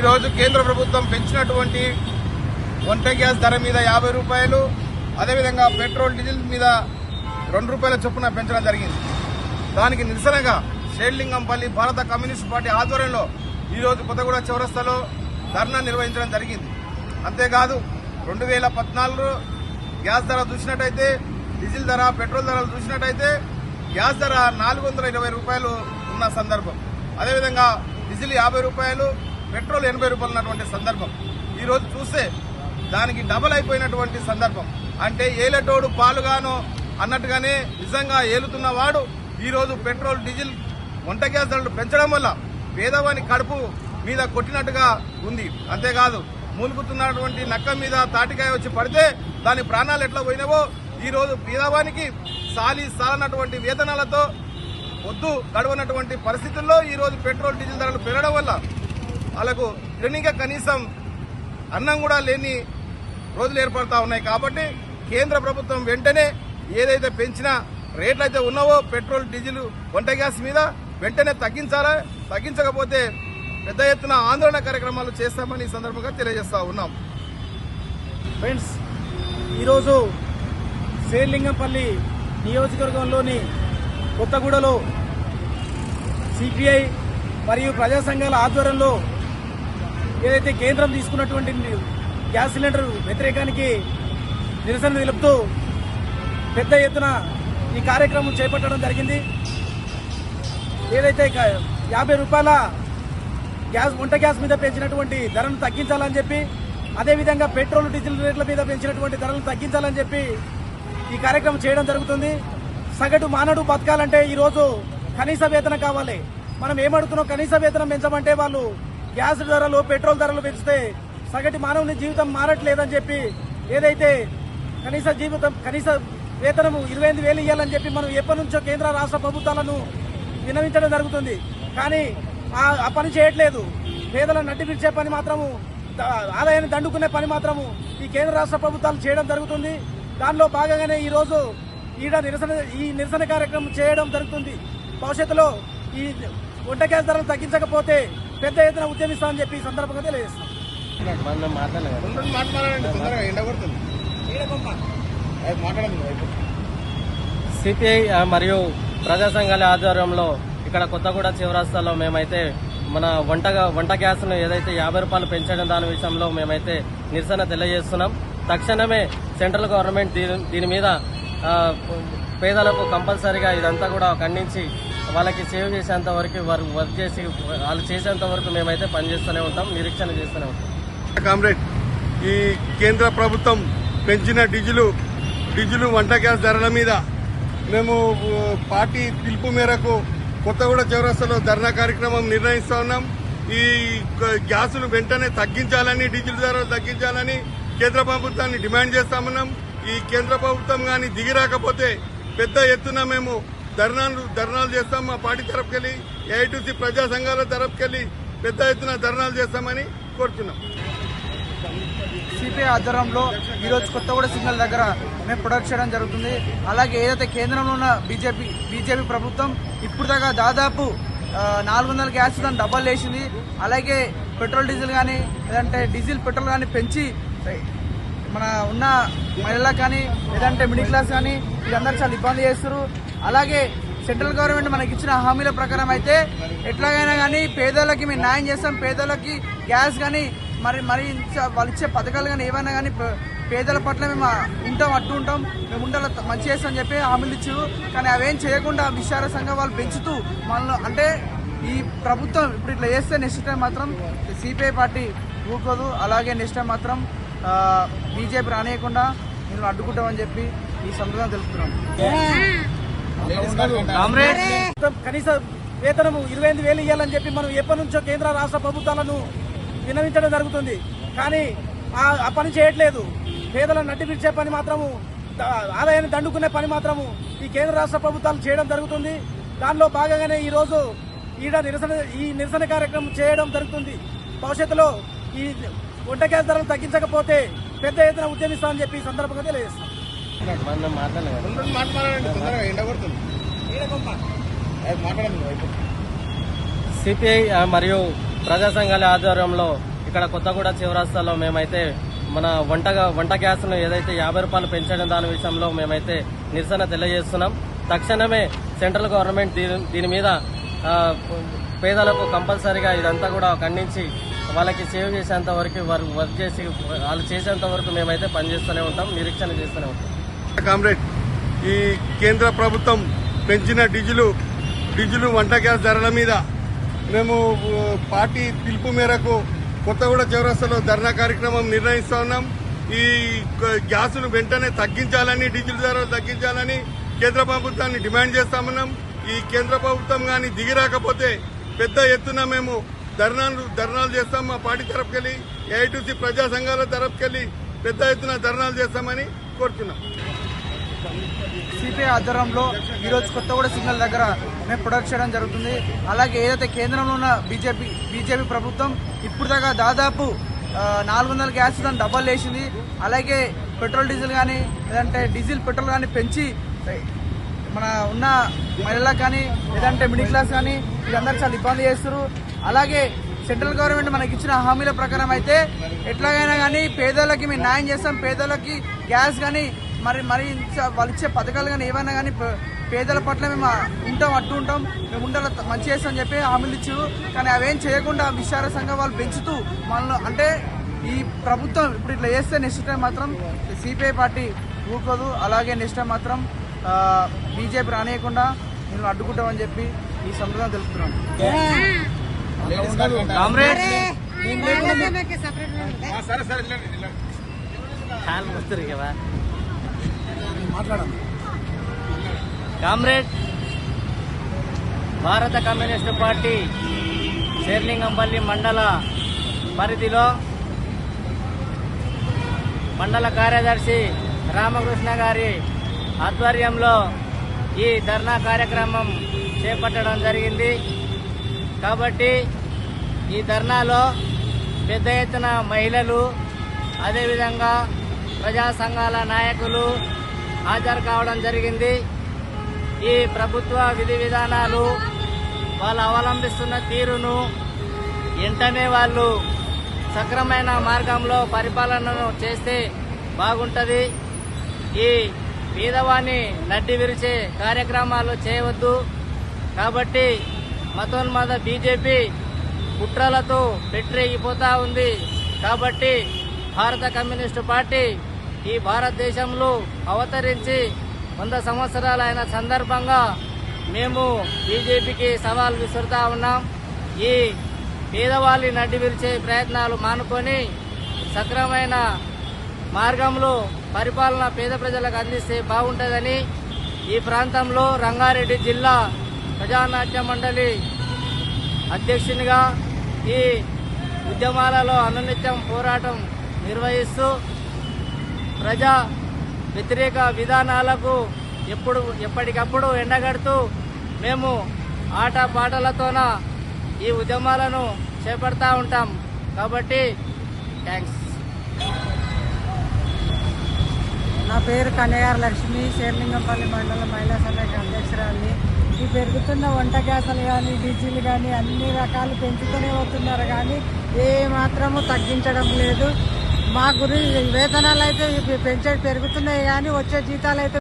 ఈరోజు కేంద్ర ప్రభుత్వం పెంచినటువంటి వంట గ్యాస్ ధర మీద యాభై రూపాయలు అదేవిధంగా పెట్రోల్ డీజిల్ మీద రెండు రూపాయల చొప్పున పెంచడం జరిగింది. దానికి నిరసనగా షేర్లింగంపల్లి భారత కమ్యూనిస్ట్ పార్టీ ఆధ్వర్యంలో ఈరోజు కొత్తగూడ చౌరస్తాలో ధర్నా నిర్వహించడం జరిగింది. అంతేకాదు రెండు వేల పద్నాలుగులో గ్యాస్ ధర చూసినట్టయితే డీజిల్ ధర పెట్రోల్ ధరలు చూసినట్టయితే గ్యాస్ ధర నాలుగు వందల ఇరవై రూపాయలు ఉన్న సందర్భం. అదేవిధంగా డీజిల్ యాభై రూపాయలు పెట్రోల్ ఎనభై రూపాయలు ఉన్నటువంటి సందర్భం. ఈరోజు చూస్తే దానికి డబల్ అయిపోయినటువంటి సందర్భం. అంటే ఏలటోడు పాలుగాను అన్నట్టుగానే నిజంగా ఏలుతున్న వాడు ఈరోజు పెట్రోల్ డీజిల్ వంట గ్యాస్ ధరలు పెంచడం వల్ల పేదవాని కడుపు మీద కొట్టినట్టుగా ఉంది. అంతేకాదు మూలుగుతున్నటువంటి నక్క మీద తాటికాయ వచ్చి పడితే దాని ప్రాణాలు ఎట్లా పోయినవో ఈరోజు పేదవానికి సాలి సాలనటువంటి వేతనాలతో వద్దు గడవనటువంటి పరిస్థితుల్లో ఈ రోజు పెట్రోల్ డీజిల్ ధరలు పెరగడం వల్ల వాళ్ళకు ఇంకా కనీసం అన్నం కూడా లేని రోజులు ఏర్పడతా ఉన్నాయి కాబట్టి కేంద్ర ప్రభుత్వం వెంటనే ఏదైతే పెంచిన రేట్లు అయితే ఉన్నావో పెట్రోల్ డీజిల్ వంట గ్యాస్ మీద వెంటనే తగ్గించాలా? తగ్గించకపోతే పెద్ద ఎత్తున ఆందోళన కార్యక్రమాలు చేస్తామని ఈ సందర్భంగా తెలియజేస్తా ఉన్నాం. ఫ్రెండ్స్ ఈరోజు శ్రీలింగంపల్లి నియోజకవర్గంలోని కొత్తగూడలో సిపిఐ మరియు ప్రజా సంఘాల ఆధ్వర్యంలో ఏదైతే కేంద్రం తీసుకున్నటువంటి గ్యాస్ సిలిండర్ వ్యతిరేకానికి నిరసన తెలుపుతూ పెద్ద ఎత్తున ఈ కార్యక్రమం చేపట్టడం జరిగింది. ఏదైతే యాభై రూపాయల గ్యాస్ వంట గ్యాస్ మీద పెంచినటువంటి ధరను తగ్గించాలని చెప్పి అదేవిధంగా పెట్రోల్ డీజిల్ రేట్ల మీద పెంచినటువంటి ధరలను తగ్గించాలని చెప్పి ఈ కార్యక్రమం చేయడం జరుగుతుంది. సగటు మానవుడు బతకాలంటే ఈరోజు కనీస వేతనం కావాలి. మనం ఏమడుతున్నాం కనీస వేతనం పెంచమంటే వాళ్ళు గ్యాస్ ధరలు పెట్రోల్ ధరలు పెంచితే సగటు మానవుని జీవితం మారట్లేదని చెప్పి ఏదైతే కనీస జీవితం కనీస వేతనము ఇరవై ఎనిమిది వేలు ఇవ్వాలని చెప్పి మనం ఎప్పటి నుంచో కేంద్ర రాష్ట్ర ప్రభుత్వాలను వినవించడం జరుగుతుంది. కానీ ఆ పని చేయట్లేదు. పేదలను నడ్డి పిలిచే పని మాత్రము ఆదాయాన్ని దండుకునే పని మాత్రము ఈ కేంద్ర రాష్ట్ర ప్రభుత్వాలు చేయడం జరుగుతుంది. దానిలో భాగంగానే ఈరోజు ఈడ నిరసన ఈ నిరసన కార్యక్రమం చేయడం జరుగుతుంది. భవిష్యత్తులో ఈ వంట గ్యాస్ ధరలు తగ్గించకపోతే పెద్ద ఎత్తున ఉద్యమిస్తామని చెప్పి ఈ సందర్భంగా తెలియజేస్తాం. సిపిఐ మరియు ప్రజా సంఘాల ఆధ్వర్యంలో ఇక్కడ కొత్తగూడ చివరస్తాలో మేమైతే మన వంట వంట గ్యాస్ను ఏదైతే యాభై రూపాయలు పెంచడం దాని విషయంలో మేమైతే నిరసన తెలియజేస్తున్నాం. తక్షణమే సెంట్రల్ గవర్నమెంట్ దీని దీని మీద పేదలకు కంపల్సరీగా ఇదంతా కూడా ఖండించి వాళ్ళకి సేవ్ చేసేంత వరకు వారు వర్క్ చేసి వాళ్ళు చేసేంత వరకు మేమైతే పనిచేస్తూనే ఉంటాం నిరీక్షణ చేస్తూనే ఉంటాం. కామ్రేడ్ ఈ కేంద్ర ప్రభుత్వం పెంచిన డీజిల్ డీజిల్ వంట గ్యాస్ ధరల మీద మేము పార్టీ పిలుపు మేరకు కొత్తగూడ చౌరస్తాలో ధర్నా కార్యక్రమం నిర్ణయిస్తూ ఉన్నాం. ఈ గ్యాసులు వెంటనే తగ్గించాలని డీజిల్ ధరలు తగ్గించాలని కేంద్ర ప్రభుత్వాన్ని డిమాండ్ చేస్తామన్నాం ఈ కేంద్ర ప్రభుత్వం కానీ దిగిరాకపోతే పెద్ద ఎత్తున మేము ధర్నాలు ధర్నాలు చేస్తాం మా పార్టీ తరఫుకెళ్ళి ఏఐటీసీ ప్రజా సంఘాల తరఫుకెళ్ళి పెద్ద ఎత్తున ధర్నాలు చేస్తామని కోరుతున్నాం సిపిఐ ఆధ్వర్యంలో ఈరోజు కొత్తగూడ సిగ్నల్ దగ్గర మేము ప్రొడక్ట్ చేయడం జరుగుతుంది. అలాగే ఏదైతే కేంద్రంలో ఉన్న బీజేపీ బీజేపీ ప్రభుత్వం ఇప్పుడు దాకా దాదాపు నాలుగు వందల గ్యాస్ దాన్ని డబ్బలు వేసింది. అలాగే పెట్రోల్ డీజిల్ కానీ లేదంటే డీజిల్ పెట్రోల్ కానీ పెంచి మన ఉన్న మహిళలకు కానీ లేదంటే మిడిల్ క్లాస్ కానీ వీళ్ళందరూ చాలా ఇబ్బంది చేస్తారు అలాగే సెంట్రల్ గవర్నమెంట్ మనకి ఇచ్చిన హామీల ప్రకారం అయితే ఎట్లాగైనా కానీ పేదలకి మేము న్యాయం చేస్తాం. పేదలకి గ్యాస్ కానీ మరి మరి వాళ్ళు ఇచ్చే పథకాలు కానీ ఏవైనా కానీ పే- పేదల పట్ల మేము ఉంటాం అట్టు ఉంటాం. మేము ఉండాలి మంచి చేస్తామని చెప్పి హామీలు ఇచ్చారు. కానీ అవేం చేయకుండా విచార సంఘం వాళ్ళు పెంచుతూ మనల్ని అంటే ఈ ప్రభుత్వం ఇప్పుడు ఇట్లా చేస్తే నెక్స్ట్ టైం మాత్రం సిపిఐ పార్టీ ఊకోదు అలాగే నెక్స్ట్ టైం మాత్రం బీజేపీ రానియకుండా మీరు అడ్డుకుంటామని చెప్పి ఈ సందర్భంగా తెలుపుతున్నాం కనీస వేతనము ఇరవై ఎనిమిది వేలు ఇవ్వాలని చెప్పి మనం ఎప్పటి నుంచో కేంద్ర రాష్ట్ర ప్రభుత్వాలను విన్నవించడం జరుగుతుంది. కానీ ఆ పని చేయట్లేదు. పేదలను నడ్డి పిలిచే పని మాత్రము ఆదాయాన్ని దండుకునే పని మాత్రము ఈ కేంద్ర రాష్ట్ర ప్రభుత్వాలు చేయడం జరుగుతుంది. దానిలో భాగంగానే ఈ రోజు ఈడ నిరసన ఈ నిరసన కార్యక్రమం చేయడం జరుగుతుంది. భవిష్యత్తులో ఈ వంట గ్యాస్ ధరలు తగ్గించకపోతే పెద్ద ఎత్తున ఉద్యమిస్తామని చెప్పి సందర్భంగా తెలియజేస్తాం. సిపిఐ మరియు ప్రజా సంఘాల ఆధ్వర్యంలో ఇక్కడ కొత్తగూడ చివరాస్తాలో మేమైతే మన వంట వంట గ్యాస్ను ఏదైతే యాభై రూపాయలు పెంచడం దాని విషయంలో మేమైతే నిరసన తెలియజేస్తున్నాం. తక్షణమే సెంట్రల్ గవర్నమెంట్ దీని దీని మీద పేదలకు కంపల్సరీగా ఇదంతా కూడా ఖండించి వాళ్ళకి సేవ్ చేసేంత వరకు వారు వర్క్ చేసి వాళ్ళు చేసేంత వరకు మేమైతే పనిచేస్తూనే ఉంటాం నిరీక్షణ చేస్తూనే ఉంటాం. కామ్రేడ్ ఈ కేంద్ర ప్రభుత్వం పెంచిన డీజిలు డీజిలు వంట గ్యాస్ ధరల మీద మేము పార్టీ పిలుపు మేరకు కొత్తగూడ చౌరస్తాలో ధర్నా కార్యక్రమం నిర్ణయిస్తూ ఉన్నాం. ఈ గ్యాసును వెంటనే తగ్గించాలని డీజిల్ ధరలు తగ్గించాలని కేంద్ర ప్రభుత్వాన్ని డిమాండ్ చేస్తామన్నాం ఈ కేంద్ర ప్రభుత్వం కానీ దిగిరాకపోతే పెద్ద ఎత్తున మేము ధర్నాలు ధర్నాలు చేస్తాం మా పార్టీ తరఫుకెళ్ళి ఏఐటీసీ ప్రజా సంఘాల తరఫుకెళ్ళి పెద్ద ఎత్తున ధర్నాలు చేస్తామని కోరుతున్నాం సిపిఐ ఆధ్వర్యంలో ఈరోజు కొత్తగూడ సిగ్నల్ దగ్గర మేము ప్రొడక్ట్ చేయడం జరుగుతుంది. అలాగే ఏదైతే కేంద్రంలో ఉన్న బీజేపీ బీజేపీ ప్రభుత్వం ఇప్పుడు దాకా దాదాపు నాలుగు వందల గ్యాస్ దాన్ని డబ్బల్ వేసింది. అలాగే పెట్రోల్ డీజిల్ కానీ లేదంటే డీజిల్ పెట్రోల్ కానీ పెంచి మన ఉన్న మహిళలకు కానీ లేదంటే మిడిల్ క్లాస్ కానీ వీళ్ళందరూ చాలా ఇబ్బంది చేస్తారు అలాగే సెంట్రల్ గవర్నమెంట్ మనకి ఇచ్చిన హామీల ప్రకారం అయితే ఎట్లాగైనా కానీ పేదలకి మేము న్యాయం చేస్తాం. పేదలకి గ్యాస్ కానీ మరి మరి వాళ్ళు ఇచ్చే పథకాలు కానీ ఏమైనా కానీ పే- పేదల పట్ల మేము ఉంటాం అట్టు ఉంటాం. మేము ఉండాలి మంచి చేస్తామని చెప్పి హామీలు ఇచ్చారు కానీ అవేం చేయకుండా విచార సంఘం వాళ్ళు పెంచుతూ మనల్ని అంటే ఈ ప్రభుత్వం ఇప్పుడు ఇట్లా చేస్తే నెక్స్ట్ టైం మాత్రం సిపిఐ పార్టీ ఊరుకోదు. అలాగే నెక్స్ట్ టైం మాత్రం బీజేపీ రానియకుండా మేము అడ్డుకుంటామని చెప్పి ఈ సందర్భంగా తెలుపుతున్నాం. కామ్రేడ్? వస్తారు కదా. భారత కమ్యూనిస్టు పార్టీ శేర్లింగంపల్లి మండల పరిధిలో మండల కార్యదర్శి రామకృష్ణ గారి ఆధ్వర్యంలో ఈ ధర్నా కార్యక్రమం చేపట్టడం జరిగింది. కాబట్టి ఈ ధర్నాలో పెద్ద ఎత్తున మహిళలు అదేవిధంగా ప్రజా సంఘాల నాయకులు హాజరు కావడం జరిగింది. ఈ ప్రభుత్వ విధి విధానాలు వాళ్ళు అవలంబిస్తున్న తీరును వెంటనే వాళ్ళు సక్రమైన మార్గంలో పరిపాలనను చేస్తే బాగుంటుంది. ఈ పేదవాణ్ణి నడ్డి విరిచే కార్యక్రమాలు చేయవద్దు. కాబట్టి మతోన్మాద బీజేపీ కుట్రలతో పెట్టిపోతా ఉంది. కాబట్టి భారత కమ్యూనిస్టు పార్టీ ఈ భారతదేశంలో అవతరించి వంద సంవత్సరాలైన సందర్భంగా మేము బీజేపీకి సవాల్ విసురుతా ఉన్నాం. ఈ పేదవాళ్ళని నడ్డి విరిచే ప్రయత్నాలు మానుకొని సక్రమైన మార్గంలో పరిపాలన పేద ప్రజలకు అందిస్తే బాగుంటుందని ఈ ప్రాంతంలో రంగారెడ్డి జిల్లా ప్రజానాట్య మండలి అధ్యక్షునిగా ఈ ఉద్యమాలలో అనునిత్యం పోరాటం నిర్వహిస్తూ ప్రజా వ్యతిరేక విధానాలకు ఎప్పుడు ఎప్పటికప్పుడు ఎండగడుతూ మేము ఆట పాటలతోన ఈ ఉద్యమాలను చేపడతా ఉంటాం. కాబట్టి థ్యాంక్స్. నా పేరు కన్యగారు లక్ష్మి శేర్లింగంపల్లి మండలం మహిళా సంఘానికి అధ్యక్షురాలని ఈ పెరుగుతున్న వంట గ్యాసులు కానీ డీజిల్ కానీ అన్ని రకాలు పెంచుతూనే వస్తున్నారు కానీ ఏ మాత్రము తగ్గించడం లేదు. మా గురి వేతనాలు అయితే పెంచే పెరుగుతున్నాయి కానీ వచ్చే జీతాలు అయితే